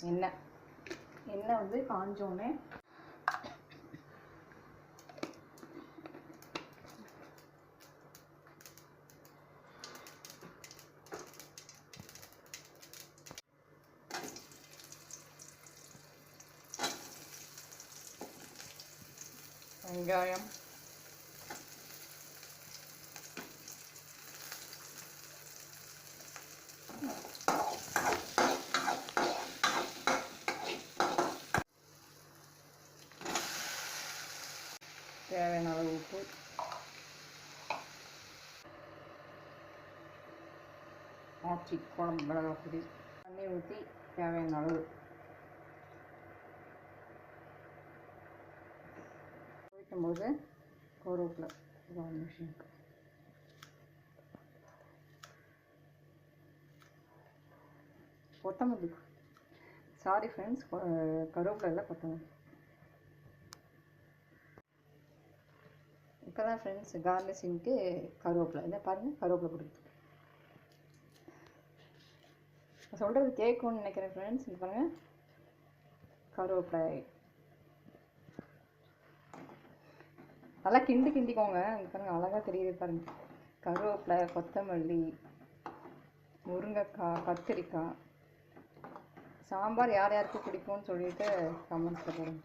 எண்ணெய் எண்ணெய் வந்து காஞ்சோடனே வெங்காயம் தேவையான அளவு உப்பு. ஆச்சி குழம்பு மிளகாய் பொடி தண்ணி ஊற்றி தேவையான அளவு. வைக்கும்போது கருவேப்பிலை ஒரு நிமிஷம் கொத்தமல்லி. சாரி ஃப்ரெண்ட்ஸ் கருவேப்பிலை இல்லை கொத்தமல்லி. இப்போ தான் ஃப்ரெண்ட்ஸ் கார்னிஷிங்க்கு கருவேப்பிலை. இதை பாருங்கள் கருவேப்பிலை கொடுத்து நான் சொல்கிறது கேட்கும்னு நினைக்கிறேன் ஃப்ரெண்ட்ஸ் இது பாருங்கள் கருவேப்பிலை. நல்லா கிண்டி கிண்டிக்கோங்க. இங்கே பாருங்க அழகாக தெரியுது பாருங்கள் கருவேப்பிலை கொத்தமல்லி முருங்கைக்காய் கத்திரிக்காய். சாம்பார் யார் யாருக்கு பிடிக்கும்னு சொல்லிட்டு கமெண்ட்ஸில் போடுங்க.